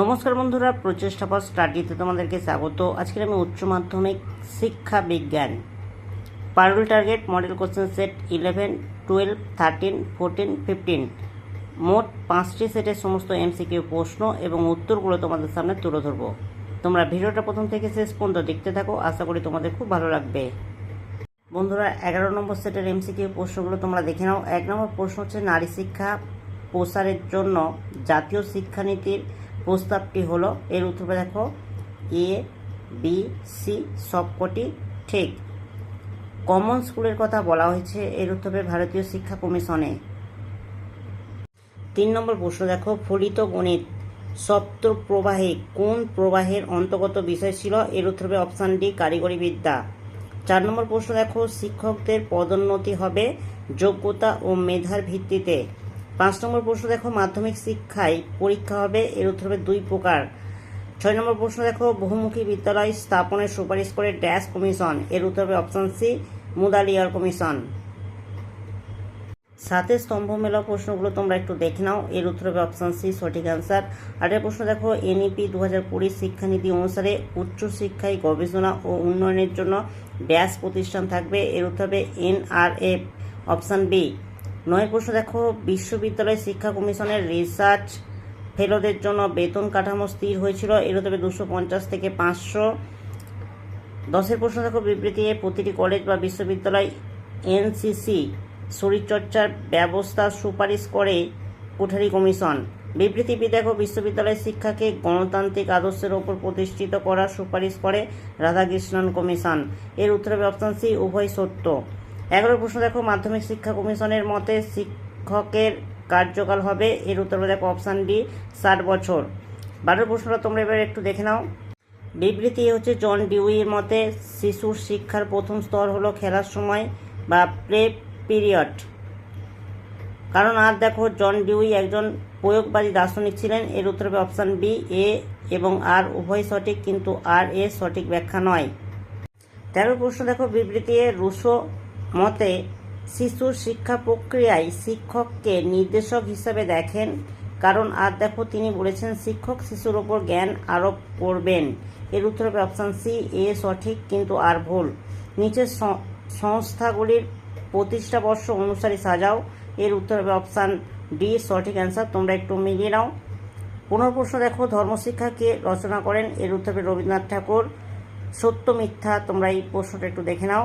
নমস্কার বন্ধুরা, প্রচেষ্টা পর স্টাডিতে তোমাদেরকে স্বাগত। আজকের আমি উচ্চ মাধ্যমিক শিক্ষা বিজ্ঞান। Parul target model question set eleven twelve thirteen fourteen fifteen মোট পাঁচটি সেটের সমস্ত এমসিকিউ প্রশ্ন এবং উত্তরগুলো তোমাদের সামনে তুলে ধরবো। তোমরা ভিডিওটা প্রথম থেকে শেষ পর্যন্ত দেখতে থাকো, আশা করি তোমাদের খুব ভালো লাগবে। বন্ধুরা, এগারো নম্বর সেটের এমসিকিউ প্রশ্নগুলো তোমরা দেখে নাও। এক নম্বর প্রশ্ন হচ্ছে, নারী শিক্ষা প্রসারের জন্য জাতীয় শিক্ষানীতির প্রস্তাবটি হলো, এর উত্তরে দেখো এ বি সি সবকটি ঠিক। কমন স্কুলের কথা বলা হয়েছে, এর উত্তরে ভারতীয় শিক্ষা কমিশনে। তিন নম্বর প্রশ্ন দেখো, ফলিত গণিত সপ্ত প্রবাহে কোন প্রবাহের অন্তর্গত বিষয় ছিল? এর উত্তরে অপশান ডি কারিগরি বিদ্যা চার নম্বর প্রশ্ন দেখো, শিক্ষকদের পদোন্নতি হবে যোগ্যতা ও মেধার ভিত্তিতে। পাঁচ নম্বর প্রশ্ন দেখো, মাধ্যমিক শিক্ষায় পরীক্ষা হবে, এর উত্তর হবে দুই প্রকার। ছয় নম্বর প্রশ্ন দেখো, বহুমুখী বিদ্যালয় স্থাপনের সুপারিশ করে ড্যাশ কমিশন, এর উত্তর হবে অপশান সি মুদালিয়ার কমিশন। সাথে স্তম্ভ মেলা প্রশ্নগুলো তোমরা একটু দেখে নাও, এর উত্তর হবে অপশান সি, সঠিক অ্যান্সার। আরের প্রশ্ন দেখো, এনইপি দু হাজার কুড়ি শিক্ষানীতি অনুসারে উচ্চশিক্ষায় গবেষণা ও উন্নয়নের জন্য ড্যাশ প্রতিষ্ঠান থাকবে, এর উত্তর হবে এনআরএফ, অপশান বি। নয় প্রশ্ন দেখো, বিশ্ববিদ্যালয় শিক্ষা কমিশনের রিসার্চ ফেলোদের জন্য বেতন কাঠামো স্থির হয়েছিল, এর তবে দুশো পঞ্চাশ থেকে পাঁচশো। দশের প্রশ্ন দেখো, বিবৃতি প্রতিটি কলেজ বা বিশ্ববিদ্যালয় এনসিসি শরীরচর্চার ব্যবস্থা সুপারিশ করে কোঠারি কমিশন। বিবৃতি দেখো, বিশ্ববিদ্যালয় শিক্ষাকে গণতান্ত্রিক আদর্শের ওপর প্রতিষ্ঠিত করার সুপারিশ করে রাধাকৃষ্ণন কমিশন। এর উত্তর অপশান সি, উভয় সত্য। এগারো প্রশ্ন দেখো, মাধ্যমিক শিক্ষা কমিশনের মতে শিক্ষকের কার্যকাল হবে, এর উত্তর দেখো অপশান ডি ষাট বছর। বারো প্রশ্নটা তোমরা এবার একটু দেখে নাও। বিবৃতি হচ্ছে, জন ডিউইয়ের মতে শিশুর শিক্ষার প্রথম স্তর হলো খেলার সময় বা প্লে পিরিয়ড। কারণ আর দেখো, জন ডিউই একজন প্রয়োগবাদী দার্শনিক ছিলেন, এর উত্তর হবে অপশান বি এ এবং আর উভয় সঠিক, কিন্তু আর এ সঠিক ব্যাখ্যা নয়। তেরো প্রশ্ন দেখো, বিবৃতি রুশো মতে, শিশুর শিক্ষা প্রক্রিয়ায় শিক্ষককে নির্দেশক হিসাবে দেখেন, কারণ আর দেখো তিনি বলেছেন, শিক্ষক শিশুর ওপর জ্ঞান আরোপ করবেন। এর উত্তর হবে অপশান সি, এ সঠিক কিন্তু আর ভুল। নিচের সংস্থাগুলির প্রতিষ্ঠা বর্ষ অনুসারে সাজাও। এর উত্তর হবে অপশান ডি, সঠিক অ্যান্সার, তোমরা একটু মিলিয়ে নাও। পনেরো প্রশ্ন দেখো ধর্মশিক্ষাকে রচনা করেন? এর উত্তর হবে রবীন্দ্রনাথ ঠাকুর। সত্য মিথ্যা, তোমরা এই প্রশ্নটা একটু দেখে নাও।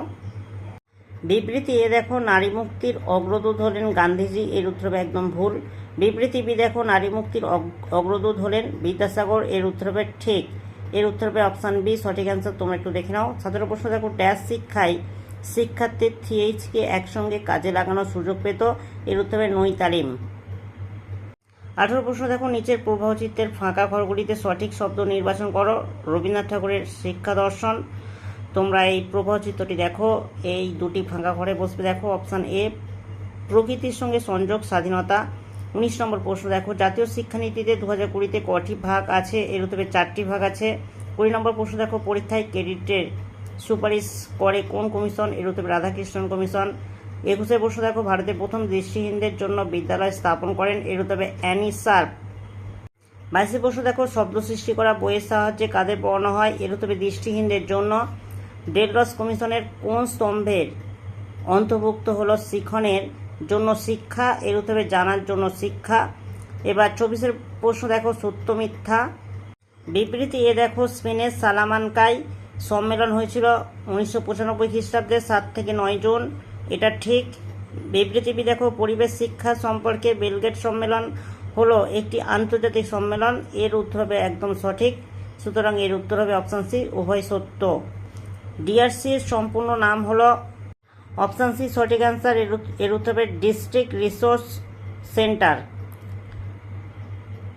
বিবৃতি, এ দেখো, নারী মুক্তির অগ্রদূত হলেন গান্ধীজি, এর উত্তর হবে একদম ভুল। বিবৃতি, বি দেখো, নারী মুক্তির অগ- অগ্রদূত হলেন বিদ্যাসাগর, এর উত্তর হবে ঠিক। এর উত্তরবে অপশান বি, সঠিক অ্যান্সার তোমরা একটু দেখে নাও। সতেরো প্রশ্ন দেখো ড্যাশ শিক্ষায় শিক্ষার্থীর থিএইচকে একসঙ্গে কাজে লাগানোর সুযোগ পেত, এর উত্তর হবে নই তালিম। আঠারো প্রশ্ন দেখো, নিচের প্রবাহচিত্রের ফাঁকা ঘরগুলিতে সঠিক শব্দ নির্বাচন করো। রবীন্দ্রনাথ ঠাকুরের শিক্ষা দর্শন। তোমরা এই প্রবাহ চিত্রটি দেখো, এই দুটি ফাঁকা ঘরে বসবে, দেখো অপশান এ প্রকৃতির সঙ্গে সংযোগ, স্বাধীনতা। উনিশ নম্বর প্রশ্ন দেখো, জাতীয় শিক্ষানীতিতে দু হাজার কুড়িতে কটি ভাগ আছে? এর উত্তরে চারটি ভাগ আছে। কুড়ি নম্বর প্রশ্ন দেখো, পরীক্ষায় ক্রেডিটের সুপারিশ করে কোন কমিশন? এর উত্তরে রাধাকৃষ্ণন কমিশন। একুশে প্রশ্ন দেখো, ভারতের প্রথম দৃষ্টিহীনদের জন্য বিদ্যালয় স্থাপন করেন। এর উত্তরে অ্যানি সার্প। বাইশে প্রশ্ন দেখো, শব্দ সৃষ্টি করা বইয়ের সাহায্যে কাদের পড়ানো হয়? এর উত্তরে দৃষ্টিহীনদের জন্য ডেডলস কমিশনের কোন স্তম্ভের অন্তর্ভুক্ত হলো শিখনের জন্য শিক্ষা, এর উত্তরে জানার জন্য শিক্ষা। এবার চব্বিশের প্রশ্ন দেখো, সত্য, মিথ্যা। বিবৃতি, এ দেখো স্পেনের সালামানকায় সম্মেলন হয়েছিল উনিশশো পঁচানব্বই খ্রিস্টাব্দে সাত থেকে নয় জুন। এটা ঠিক। বিবৃতিবি দেখো, পরিবেশ শিক্ষা সম্পর্কে বেলগেট সম্মেলন হলো একটি আন্তর্জাতিক সম্মেলন। এর উত্তর হবে একদম সঠিক। সুতরাং এর উত্তর হবে অপশান সি, উভয় সত্য। ডিআরসির সম্পূর্ণ নাম হলো অপশান সি সঠিক অ্যান্সার এর উত- এর উত্তর ডিস্ট্রিক্ট রিসোর্স সেন্টার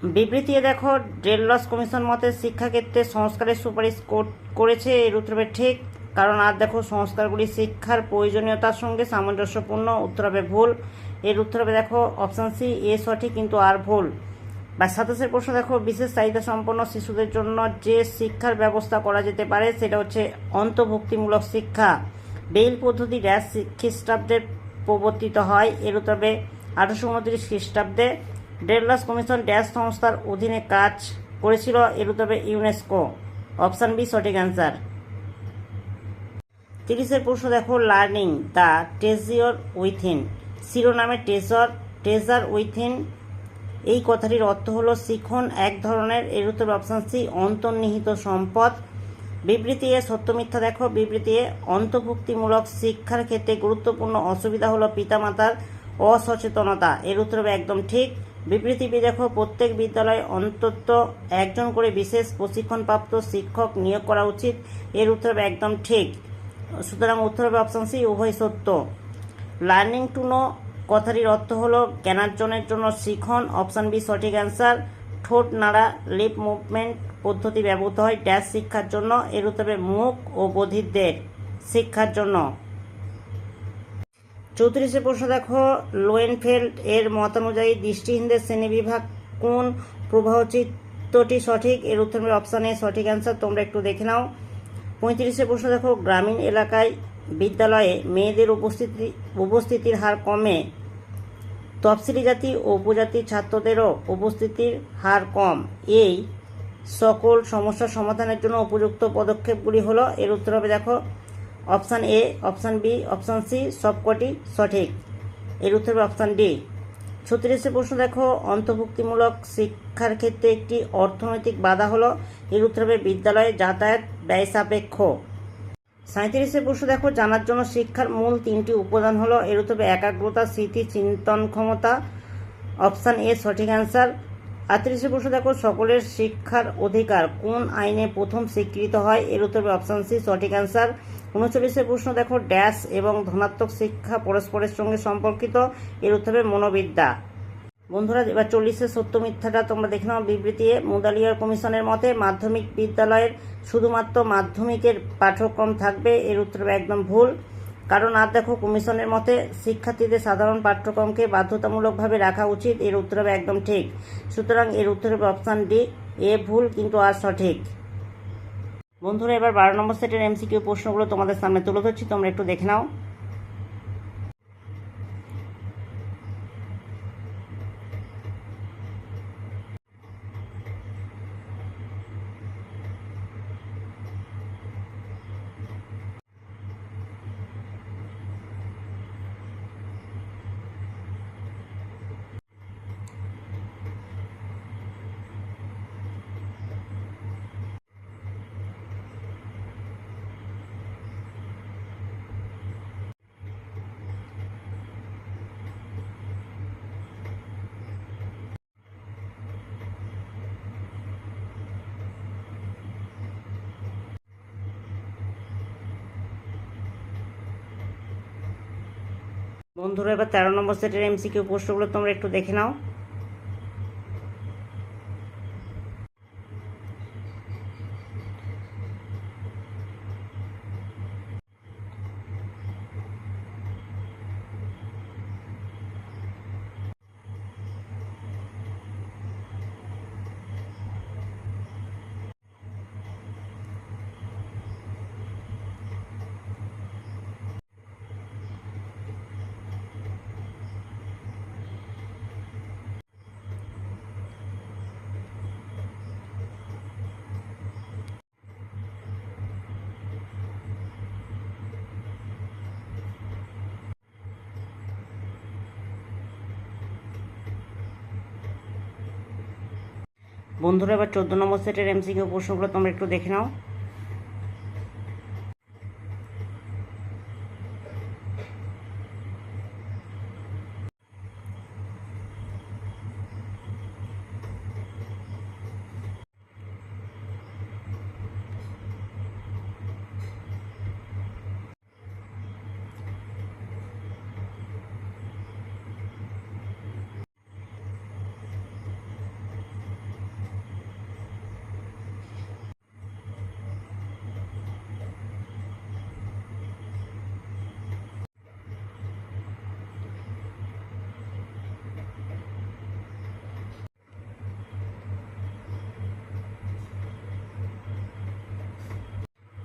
বিবৃতি দেখো ডেললস কমিশন মতে শিক্ষাক্ষেত্রে সংস্কারের সুপারিশ কর- করেছে, এর উত্তর ঠিক, কারণ আর দেখো সংস্কারগুলি শিক্ষার প্রয়োজনীয়তার সঙ্গে সামঞ্জস্যপূর্ণ, উত্তর হবে ভুল, এর উত্তর হবে দেখো অপশান সি, এ সঠিক কিন্তু আর ভুল। বা সাতাশের প্রশ্ন দেখো, বিশেষ চাহিদা সম্পন্ন শিশুদের জন্য যে শিক্ষার ব্যবস্থা করা যেতে পারে, সেটা হচ্ছে অন্তর্ভুক্তিমূলক শিক্ষা। বেইল পদ্ধতি ড্যাশ খ্রিস্টাব্দে প্রবর্তিত হয় এর হবে আঠারোশো উনত্রিশ খ্রিস্টাব্দে ডেডলাস কমিশন ড্যাশ সংস্থার অধীনে কাজ করেছিল এর হবে ইউনেস্কো। অপশান বি, সঠিক অ্যান্সার। তিরিশের প্রশ্ন দেখো, লার্নিং দ্য ট্রেজিওর উইথিন। শিরোনামে ট্রেজার ট্রেজার উইথিন এই কথাটির অর্থ হলো শিখন এক ধরনের এর উত্তর অপশান সি, অন্তর্নিহিত সম্পদ। বিবৃতি এ সত্য মিথ্যা দেখো। বিবৃতি এ, অন্তর্ভুক্তিমূলক শিক্ষার ক্ষেত্রে গুরুত্বপূর্ণ অসুবিধা হলো পিতামাতার অসচেতনতা। এর উত্তর হবে একদম ঠিক। বিবৃতি বি দেখো, প্রত্যেক বিদ্যালয়ে অন্তত একজন করে বিশেষ প্রশিক্ষণপ্রাপ্ত শিক্ষক নিয়োগ করা উচিত। এর উত্তর হবে একদম ঠিক। সুতরাং উত্তর হবে অপশান সি, উভয় সত্য। লার্নিং টু নো কথাটির অর্থ হলো, জ্ঞানার্জনের জন্য শিখন, অপশান বি সঠিক অ্যান্সার। ঠোঁট, নাড়া, লিপ মুভমেন্ট পদ্ধতি ব্যবহৃত হয় ড্যাশ শিক্ষার জন্য। এর উত্তর মুখ ও বধিরদের শিক্ষার জন্য। চৌত্রিশে প্রশ্ন দেখো, লোয়েনফেল্ড এর মতানুযায়ী দৃষ্টিহীনদের শ্রেণীবিভাগ কোন প্রবাহচিত্রটি সঠিক? এর উত্তর অপশানে সঠিক অ্যান্সার, তোমরা একটু দেখে নাও। পঁয়ত্রিশে প্রশ্ন দেখো, গ্রামীণ এলাকায় বিদ্যালয়ে মেয়েদের উপস্থিতি, উপস্থিতির হার কমে। তফসিলি জাতি ও উপজাতির ছাত্রদেরও উপস্থিতির হার কম। এই সকল সমস্যার সমাধানের জন্য উপযুক্ত পদক্ষেপগুলি হলো, এর উত্তর হবে দেখো, option A, option B, option C, সবকটি সঠিক। এর উত্তর হবে অপশান ডি। ছত্রিশে প্রশ্ন দেখো, অন্তর্ভুক্তিমূলক শিক্ষার ক্ষেত্রে একটি অর্থনৈতিক বাধা হলো, এর উত্তর হবে বিদ্যালয়ে যাতায়াত ব্যয় সাপেক্ষ। সাঁত্রিশে প্রশ্ন দেখো, জানার জন্য শিক্ষার মূল তিনটি উপাদান হলো এর উত্তর একাগ্রতা, স্মৃতি, চিন্তন ক্ষমতা, অপশান এ সঠিক অ্যান্সার। আটত্রিশে প্রশ্ন দেখো, সকলের শিক্ষার অধিকার, কোন আইনে প্রথম স্বীকৃত হয় এর উত্তর অপশান সি সঠিক অ্যান্সার। উনচল্লিশে প্রশ্ন দেখো, ড্যাশ এবং ধনাত্মক শিক্ষা পরস্পরের সঙ্গে সম্পর্কিত এর উত্তর মনোবিদ্যা। বন্ধুরা, এবার চল্লিশের সত্য মিথ্যাটা তোমরা দেখে নাও বিবৃতি মুদালিয়ার কমিশনের মতে মাধ্যমিক বিদ্যালয়ের শুধুমাত্র মাধ্যমিকের পাঠ্যক্রম থাকবে, এর উত্তর একদম ভুল। কারণ আর দেখো, কমিশনের মতে শিক্ষার্থীদের সাধারণ পাঠ্যক্রমকে বাধ্যতামূলকভাবে রাখা উচিত, এর উত্তর হবে একদম ঠিক। সুতরাং এর উত্তর হবে অপশান ডি, এ ভুল কিন্তু আর সঠিক। বন্ধুরা, এবার বারো নম্বর সেটের এমসিকিউ প্রশ্নগুলো তোমাদের সামনে তুলে ধরছি, তোমরা একটু দেখে নাও। বন্ধুরা এবার তেরো নম্বর সেটের এমসিকিউ প্রশ্নগুলো তোমরা একটু দেখে নাও। বন্ধুরা এবার চোদ্দ নম্বর সেটের এমসিকিউ প্রশ্নগুলো তোমরা একটু দেখে নাও।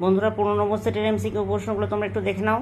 বন্ধুরা পনেরো নম্বর সেটের এমসিকিউ প্রশ্নগুলো তোমরা একটু দেখে নাও।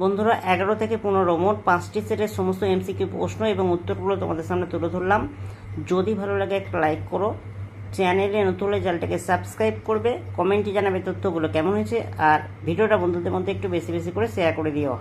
বন্ধুরা, এগারো থেকে পনেরো, মোট পাঁচটি সেটের সমস্ত এমসিকিউ প্রশ্ন এবং উত্তরগুলো তোমাদের সামনে তুলে ধরলাম। যদি ভালো লাগে, একটা লাইক করো। চ্যানেলে নতুন হলে চ্যানেলটাকে সাবস্ক্রাইব করবে। কমেন্টে জানাবে তথ্যগুলো কেমন হয়েছে। আর ভিডিওটা বন্ধুদের মধ্যে একটু বেশি বেশি করে শেয়ার করে দিও।